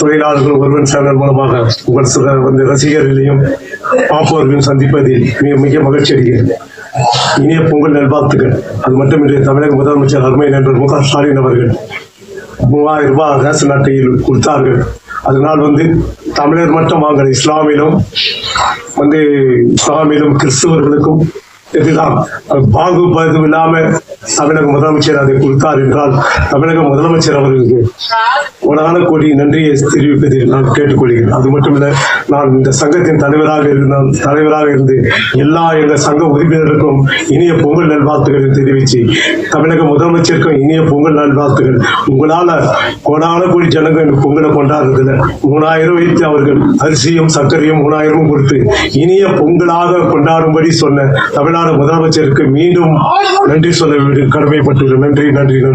தொழிலாளர்கள் ஒருவன் சேனல் மூலமாக உங்கள் சில வந்து ரசிகர்களையும் பார்ப்பவர்களையும் சந்திப்பதில் மிக மிக மகிழ்ச்சி அடைகிறேன். இனிய பொங்கல் நல்வாழ்த்துக்கள். அது மட்டுமின்றி தமிழக முதலமைச்சர் அருமை நண்பர் மு க ஸ்டாலின் அவர்கள் மூவாயிரம் ரூபாய் ரேஷன் அட்டையில் கொடுத்தார்கள். அதனால் வந்து தமிழர் மட்டும் வாங்கல. இஸ்லாமிலும் வந்து இஸ்லாமிலும் கிறிஸ்தவர்களுக்கும் இதுதான் பாகுபாது இல்லாம தமிழக முதலமைச்சர் அதை கொடுத்தார் என்றால் தமிழக முதலமைச்சர் அவர்களுக்கு கோடான கோடி நன்றியை தெரிவிப்பதில் நான் கேட்டுக்கொள்கிறேன். அது மட்டுமில்ல நான் இந்த சங்கத்தின் தலைவராக இருந்தால் தலைவராக இருந்து எல்லா எங்கள் சங்க உறுப்பினருக்கும் இனிய பொங்கல் நல்வாழ்த்துக்களை தெரிவித்து தமிழக முதலமைச்சருக்கும் இனிய பொங்கல் நல்வாழ்த்துக்கள். உங்களால் கோடான கோடி ஜனங்கள் பொங்கலை கொண்டாடுறதுல மூணாயிரம் வைத்து அவர்கள் அரிசியும் சர்க்கரையும் மூணாயிரமும் கொடுத்து இனிய பொங்கலாக கொண்டாடும்படி சொன்ன தமிழ்நாடு முதலமைச்சருக்கு மீண்டும் நன்றி சொல்ல கடமைப்பட்டுள்ளேன் நன்றி நன்றி நன்றி.